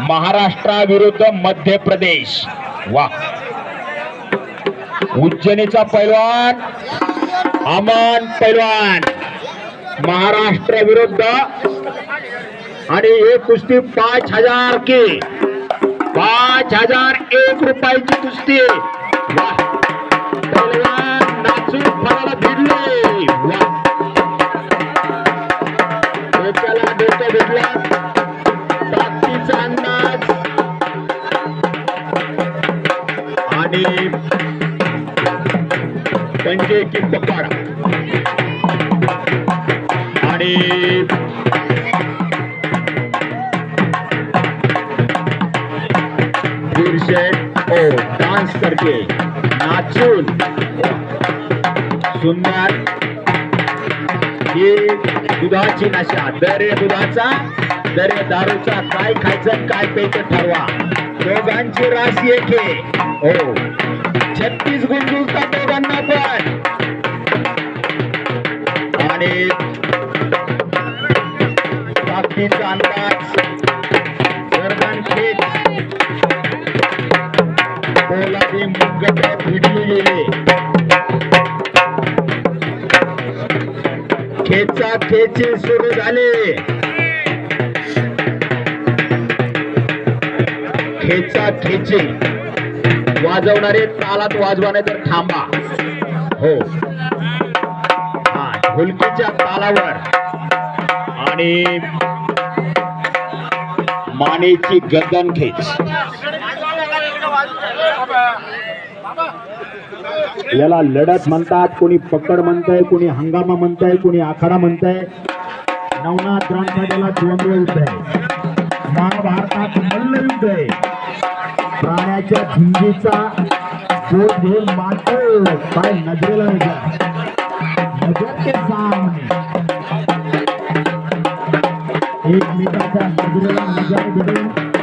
महाराष्ट्राविरुद्ध मध्य प्रदेश वा. उज्जैनीचा पैलवान अमन पैलवान. महाराष्ट्र विरुद्ध आणि हे कुस्ती पाच हजार की पाच हजार एक रुपयाची कुस्ती. वा. पंजे की आणि वीर ओ डान्स करते नाचून सुंदर ही दुधाची नशा दर दुधाचा दर दारूचा काय खायचं काय प्यायचं ठरवा दोघांची राशी एक हो छत्तीस गुंजुलता दोघांना पण आहेत ताकदीचा अंदाज सर्वान खेच पोलादी मुगट भिडलेले खेचा खेचे सुरू झाले खेचा खेचे वाजवणारे तालात वाजवाने तर थांबा. हो. हुलकीच्या तालावर आणि मानेची गर्दन खेच याला लढत म्हणतात कोणी पकड म्हणताय कोणी हंगामा म्हणताय कोणी आखाडा म्हणताय. नवनाथ ग्रंथाला द्वंद्व युद्ध आहे महाभारतात मल्लयुद्ध आहे प्राण्याच्या झिंजीचा शोध घेऊन मात्र काय नजरेला नजर नजर के सामने एकमेकाच्या नजरेला नजर भिडून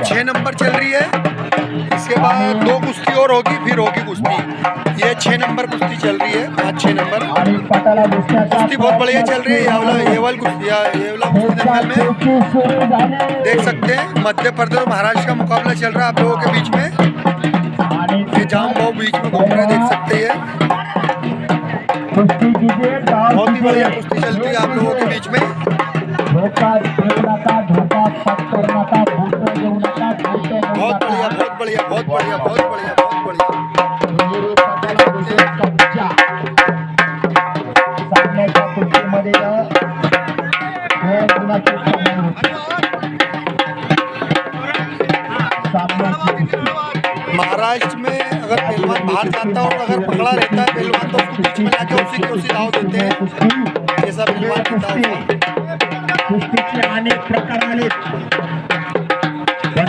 छह नंबर चल रही है। इसके बाद दो कुश्ती और होगी, फिर होगी कुश्ती। ये छह नंबर कुश्ती चल रही है, पाँच, छह नंबर। कुश्ती बहुत बढ़िया चल रही है कुश्ती कुश्ती दंगल में। देख सकते हैं, मध्य प्रदेश महाराष्ट्र का मुकाबला चल रहा है आप लोगों के बीच में। ये जाम बहुत बीच में घूम रहे देख सकते हैं। बहुत ही बढ़िया कुश्ती महाराष्ट्र में अगर पहलवान बाहर जाता है और अगर पकड़ा रहता है पहलवान तो उसको बीच में लाके उसी के उसी दाव देते हैं। जैसा पहलवान होता है कुस्तीचे अनेक प्रकार। आले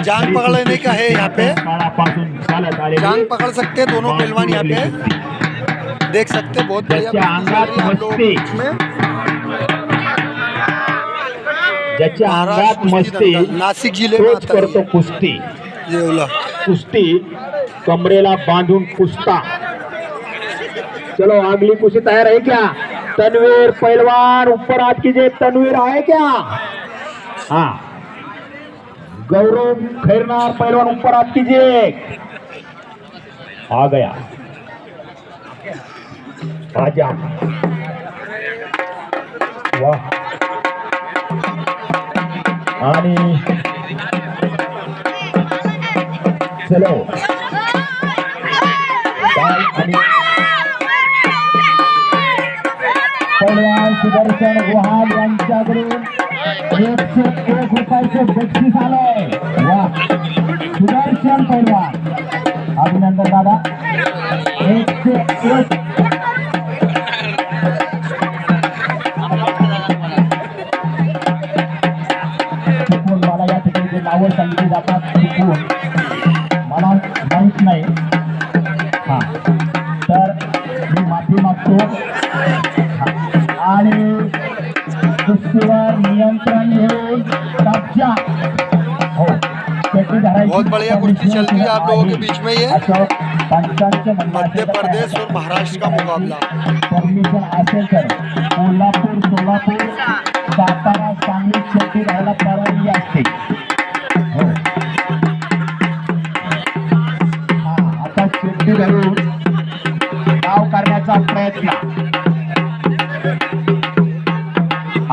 जांग पकड़ लेने का है यहाँ पे। जांग पकड़ सकते हैं दोनों पहलवान यहाँ पे। देख सकते हैं बहुत बढ़िया कुश्ती है। आप लोगों में ज्याच्या अंगात मस्ती में तोच करतो कुस्ती. कुस्ती कमरेला बांधून कुस्ता. चलो अगली कुस्ती तैयार है क्या? तनवीर पहलवान ऊपर हाथ कीजिए तनवीर है क्या? हाँ. गौरव खैरनार पहलवान ऊपर हाथ कीजिए आ गया. आजा वाह. आणि चलो. पहलवान सुदर्शन गुहाल यांच्याकडून एकशे एक रुपयाचे बक्षीस आलंय वा. सुदर्शन पहलवान अभिनंदन दादा. एकशे एक नावं सांगितली जातात चुकून मला माहीत नाही. हा. तर मी माफी मागतो. आणि कुस्तीवर नियंत्रण घेऊन कब्जा हो. बहुत बढ़िया कुश्ती चल रही है आप लोगों के बीच में ये. मध्य प्रदेश और महाराष्ट्र का मुकाबला. परमिशन तर कोल्हापूर सोलापूर सातारा सांगली शेती राहायला परवानगी असते.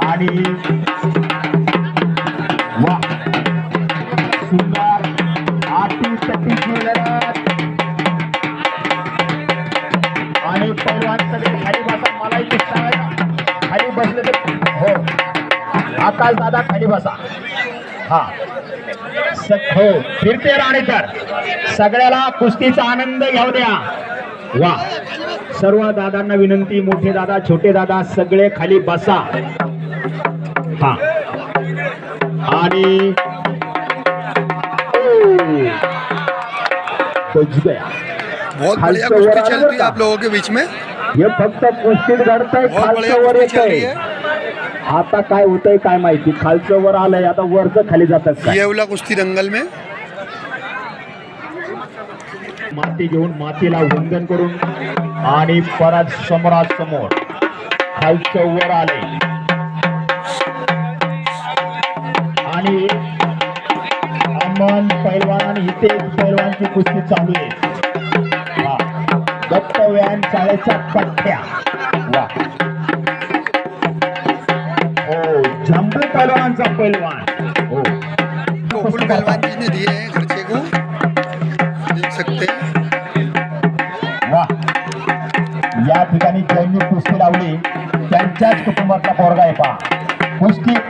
आणि वा. सुंदर. आणि पैलवान सगळे खाली बसा आहे खाली बसले तर हो. आकाश दादा खाली बसा. हा. हो. फिरते राणेकर. सगळ्याला कुस्तीचा आनंद घेऊ द्या. वा. सर्व दादांना विनंती मोठे दादा छोटे दादा सगळे खाली बसा. हा. आणि ओ, कुछ गया बहुत बढ़िया कुश्ती चल रही है आप लोगों के बीच में। हे फक्त कुस्तीत घडतंय खालचं वर येतंय. आता काय होतंय काय माहिती? खालचं वर आलंय आता वरचं खाली जातात येवला कुश्ती दंगल में। माती घेऊन मातीला वंदन करून आणि परत समोरासमोर खालचं वर आले. आणि अमन पैलवान आणि हितेश पैलवानची कुस्ती चालू आहे. दत्त व्यायाम शाळेच्या पठ्ठ्या वा. हो जम्बू पैलवानांचा पैलवान. हो.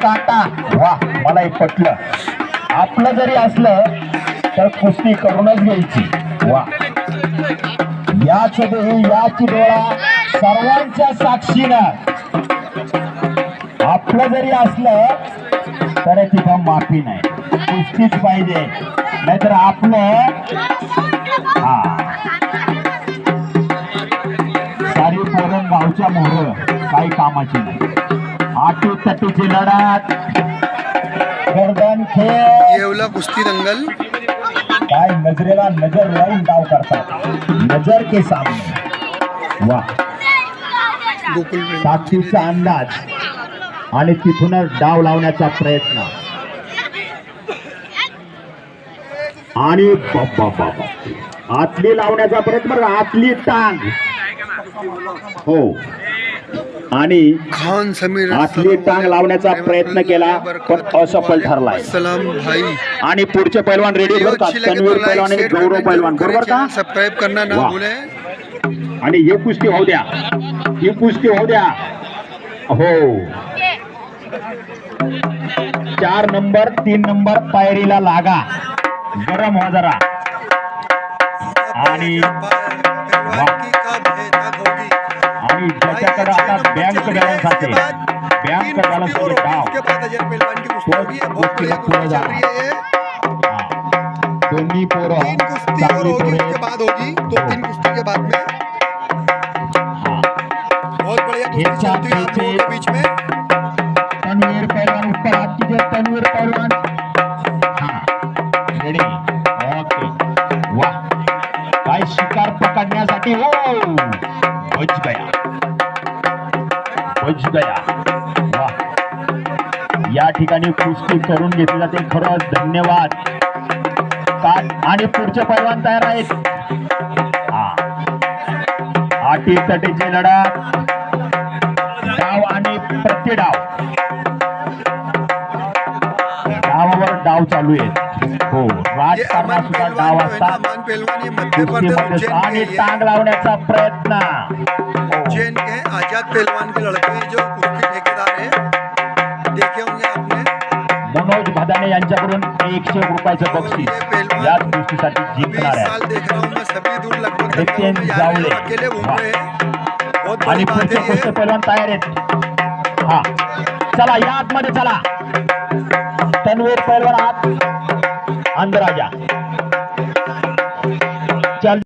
काटा वा मला एक पटलं. आपलं जरी असलं तर कुस्ती करूनच घ्यायची. वा. याच देही याची डोळा सर्वांच्या साक्षीनं. आपलं जरी असलं तर तिथं माफी नाही. कुस्तीच पाहिजे. नाहीतर आपलं हा. सारी पोरण गावच्या मोहर काही कामाची नाही. आटी तटीची लढत. गर्दन खेळ. येवला कुश्ती दंगल. काय नजरेला नजर लावून डाव करतात. नजर के सामने. वा गोकुल साक्षीचा अंदाज आणि तिथूनच डाव लावण्याचा प्रयत्न. आणि बाबा बाबा आतली लावण्याचा प्रयत्न आतली टांग हो. आणि खान समीर आतली टांग लावण्याचा प्रयत्न केला पण असफल ठरलाय. सलाम भाई. आणि पुढचे पैलवान रेडी वीडियो बरं का अच्छी लगे तन्वीर पैलवान आणि गौरव पैलवान बरोबर का? चैनल सब्सक्राइब करना ना. भूलें आणि हे कुस्ती होऊ द्या. ही कुस्ती होऊ द्या. हो. चार नंबर तीन नंबर पायरीला लागा. गरम हो जरा. आणि आणि ज्याच्याकडे आता। बँक बॅलन्स असेल बँक बॅलन्स औरमध्ये डाव उसके बाद अजय पहलवान की कुश्ती तो होगी है। बच गया बच गया या ठिकाणी कुस्ती करून घेतली जाते. खरंच धन्यवाद. आणि पुढचे पैलवान तयार आहेत. हा. आटी तटीची लढत. डाव आणि प्रतिडाव डावावर डाव चालू आहे हो ये राजकारणा अमन सुद्धा पहलवान डाव असतात पहलवान ये आणि टांग लावण्याचा प्रयत्न. उज्जैन के आजाद पहलवान के लड़के जो कुश्ती ठेकेदार हैं। देखे होंगे आपने। मनोज भदाने यांच्याकडून एकशे रुपयाचं बक्षीस याच गोष्टीसाठी जिंकणार आहे. नितिन आणि पुढचे पुढचे ये। पैलवान तयार आहेत. हा. चला या आतमध्ये चला. तन्वीर पैलवान आत. अंधराजा.